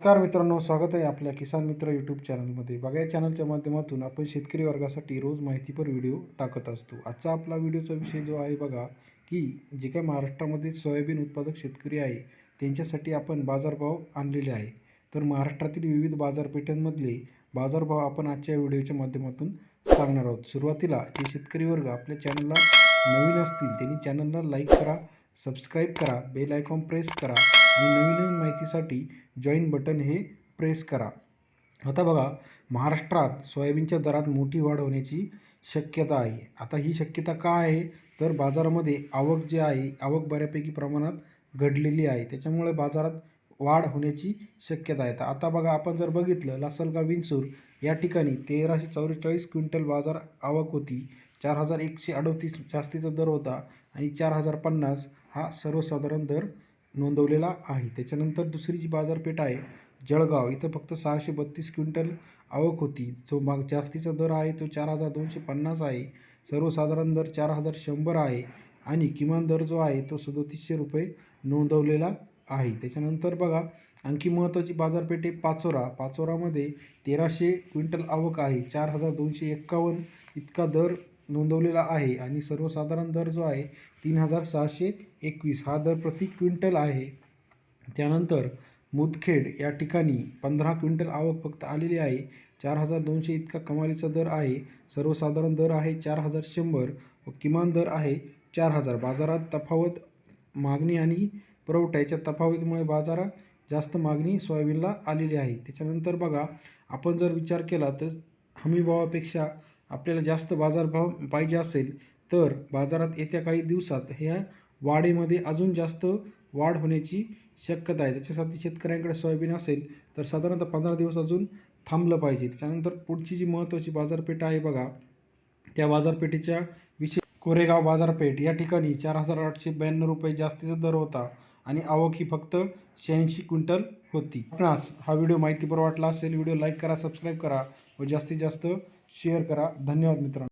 नमस्कार मित्रांनो स्वागत आहे आपल्या किसान मित्र यूट्यूब चॅनलमध्ये बघा या चॅनलच्या माध्यमातून आपण शेतकरी वर्गासाठी रोज माहितीपर व्हिडिओ टाकत असतो. आजचा आपला व्हिडिओचा विषय जो आहे बघा की जे काही महाराष्ट्रामध्ये सोयाबीन उत्पादक शेतकरी आहे त्यांच्यासाठी आपण बाजारभाव आणलेले आहे. तर महाराष्ट्रातील विविध बाजारपेठांमधले बाजारभाव आपण आजच्या व्हिडिओच्या माध्यमातून सांगणार आहोत. सुरुवातीला जे शेतकरी वर्ग आपल्या चॅनलला नवीन असतील त्यांनी चॅनलला लाईक करा सबस्क्राईब करा बेल आयकॉन प्रेस करा आणि नवीन नवीन माहितीसाठी जॉईन बटन हे प्रेस करा. आता बघा महाराष्ट्रात सोयाबीनच्या दरात मोठी वाढ होण्याची शक्यता आहे. आता ही शक्यता का आहे? तर बाजारामध्ये आवक जे आहे आवक बऱ्यापैकी प्रमाणात घडलेली आहे. त्याच्यामुळे बाजारात वाढ होण्याची शक्यता आहे. तर आता बघा आपण जर बघितलं लासलगाव विंचूर या ठिकाणी तेराशे चौवेचाळीस क्विंटल बाजार आवक होती. चार हजार एकशे अडतीस जास्तीचा दर होता आणि चार हजार पन्नास हा सर्वसाधारण दर नोंदवलेला आहे. त्याच्यानंतर दुसरी जी बाजारपेठ आहे जळगाव इथं फक्त सहाशे बत्तीस क्विंटल आवक होती. जो माग जास्तीचा दर आहे तो चार हजार दोनशे पन्नास आहे. सर्वसाधारण दर चार हजार शंभर आहे आणि किमान दर जो आहे तो सदोतीसशे रुपये नोंदवलेला आहे. त्याच्यानंतर बघा आणखी महत्त्वाची बाजारपेठ आहे पाचोरा. पाचोरामध्ये तेराशे क्विंटल आवक आहे. चार हजार दोनशे एक्कावन्न इतका दर नोंदवलेला आहे आणि सर्वसाधारण दर जो आहे तीन हजार सहाशे एकवीस. हा दर प्रति क्विंटल आहे. त्यानंतर मुदखेड या ठिकाणी पंधरा क्विंटल आवक फक्त आलेली आहे. चार हजार दोनशे इतका कमालीचा दर आहे. सर्वसाधारण दर आहे चार हजार शंभर व किमान दर आहे चार हजार. बाजारात तफावत मागणी आणि पुरवठा याच्या तफावतीमुळे बाजारात जास्त मागणी सोयाबीनला आलेली आहे. त्याच्यानंतर बघा आपण जर विचार केला तर हमीभावापेक्षा आपल्याला जास्त बाजारभाव पाहिजे असेल तर बाजारात येत्या काही दिवसात ह्या वाढीमध्ये अजून जास्त वाढ होण्याची शक्यता आहे. त्याच्यासाठी शेतकऱ्यांकडे सोयाबीन असेल तर साधारणतः पंधरा दिवस अजून थांबलं पाहिजे. त्याच्यानंतर पुढची जी महत्त्वाची बाजारपेठ आहे बघा त्या बाजारपेठेच्या विशेष कोरेगाव बाजारपेठ या ठिकाणी चार हजार आठशे ब्याण्णव रुपये जास्तीचा दर होता. आणि आवक ही फक्त शहाऐंशी क्विंटल होती. आपणास हा व्हिडिओ माहितीपर वाटला असेल व्हिडिओ लाईक करा सबस्क्राईब करा व जास्तीत जास्त शेअर करा. धन्यवाद मित्रांनो.